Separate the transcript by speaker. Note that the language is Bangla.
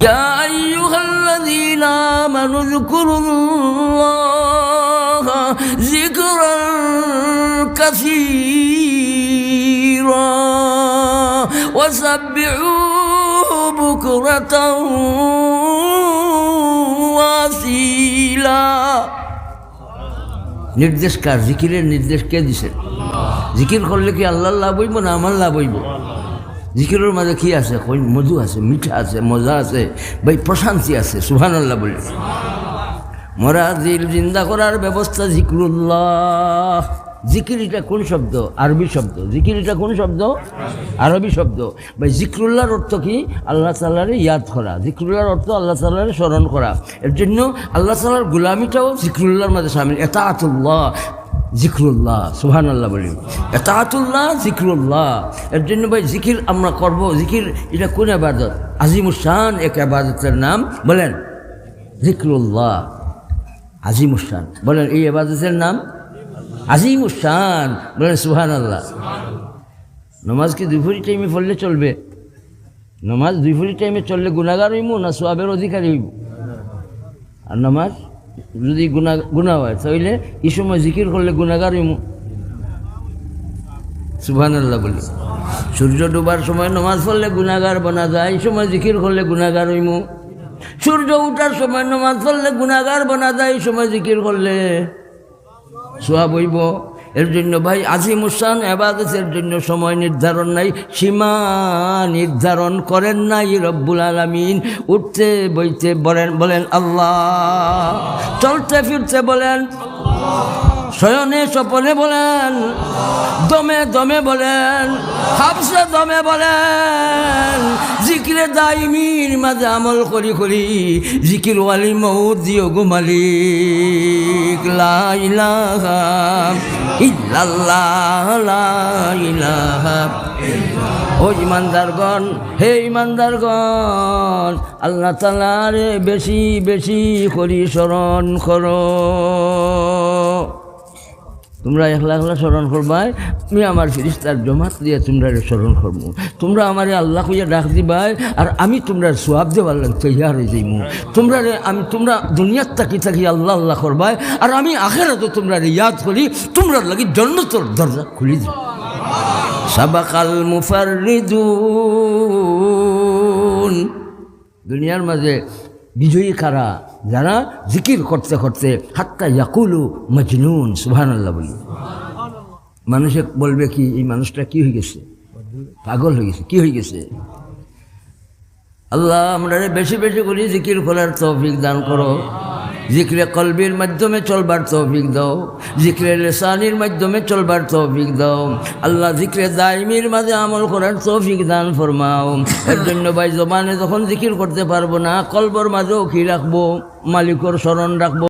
Speaker 1: يا أيها الذين آمنوا اذكروا الله ذكرا كثيرا وسبحوه بكرة واسيلا নির্দেশ কার জিকিরের নির্দেশ কে দিছেন জিকির করলে কি আল্লাহ লাভ হইব না আমার লাভ হইব জিকিরের মাঝে কি আছে? মধু আছে, মিঠা আছে, মজা আছে, ভাই, প্রশান্তি আছে সুহান আল্লাহ বলে। মরা দিল জিন্দা করার ব্যবস্থা জিকরুল্লাহ। জিকির এটা কোন শব্দ? আরবি শব্দ। জিকির এটা কোন শব্দ? আরবি শব্দ। ভাই, জিক্রুল্লাহর অর্থ কি? আল্লাহ তাল্লাহরে ইয়াদ করা। জিক্রুল্লাহর অর্থ আল্লাহ তাল্লাহরে স্মরণ করা। এর জন্য আল্লাহ তাল্লাহর গুলামিটাও জিক্রুল্লাহর মধ্যে সামিল। এতাআতুল্লাহ। জিক্রুল্লাহ সুহান আল্লাহ বলি। এতাহাতুল্লাহ জিক্রুল্লাহ। এর জন্য ভাই জিকির আমরা করব। জিকির, এটা কোন আবাদত? আজিমুসান এক আবাদতের নাম। বলেন, জিক্রুল্লাহ আজিমুসান বলেন, এই আবাদতের নাম? আজিমুসান বলেন সুহান আল্লাহ নমাজ কি দুপুরি টাইমে পড়লে চলবে? নমাজ দুপুরি টাইমে চললে গুণাগার হইব না সোয়াবের অধিকারী হইব আর নামাজ? যদি গুণা গুণা হয়, তাহলে এই সময় জিকির করলে গুণাগার হইমু। সুবহান আল্লাহ বলি। সূর্য ডুবার সময় নমাজ পড়লে গুণাগার বনা যায়, এই সময় জিকির করলে গুণাগার হইমু। সূর্য উঠার সময় নমাজ পড়লে গুণাগার বনা যায়, এই সময় জিকির করলে সোয়াব হইব। এর জন্য ভাই আজিমুসান এবাদতের জন্য সময় নির্ধারণ নাই, সীমা নির্ধারণ করেন নাই রব্বুল আলমিন। উঠতে, বইতে বলেন বলেন আল্লাহ। চলতে, ফিরতে বলেন, শয়নে, স্বপনে বলেন, দমে দমে বলেন, হাফসে, দমে বলেন, জিকিরে দাইমির মাঝে আমল করি করি, জিকির ওয়ালি মৌ দিও গো মালিক ও ইমানদারগণ হে ইমানদারগণ আল্লাহ তালারে বেশি বেশি করি স্মরণ করো। তোমরা একলা একলা স্মরণ করবাই, আমি আমার ফিরিস্তার জমাত দিয়ে তোমরা স্মরণ করব তোমরা আমারে আল্লাহ কইয়া ডাক দিবাই, আর আমি তোমরা সোয়াব দেওয়ার লাগে তৈয়ার হয়ে যাইমু। তোমরা আমি তোমরা দুনিয়ার তাকি থাকি আল্লাহ আল্লাহ করবাই, আর আমি আখের তো তোমরা ইয়াদ করি তোমরা লাগি জন্নতর দরজা খুলি দিই সাবাকাল মুফারিদুন দুনিয়ার মাঝে বিজয়ী কারা? যারা জিকির করতে করতে হাত্তা ইয়াকুলু মজনুন সুহান আল্লাহ বলি। মানুষে বলবে কি, এই মানুষটা কি হয়ে গেছে? পাগল হয়ে গেছে, কি হয়ে গেছে? আল্লাহ আমরা বেশি বেশি করি জিকির করার তৌফিক দান করো। জিক্রে কলবির মাধ্যমে চলবার তৌফিক দাও, জিক্রে লেসানির মাধ্যমে চলবার তৌফিক দাও। আল্লাহ জিক্রে দায়মির মাঝে আমল করার তৌফিক দান ফরমাও। এর জন্য ভাই জবানে যখন জিকির করতে পারব না, কলবর মাঝেও কি রাখব? মালিকর স্মরণ রাখব।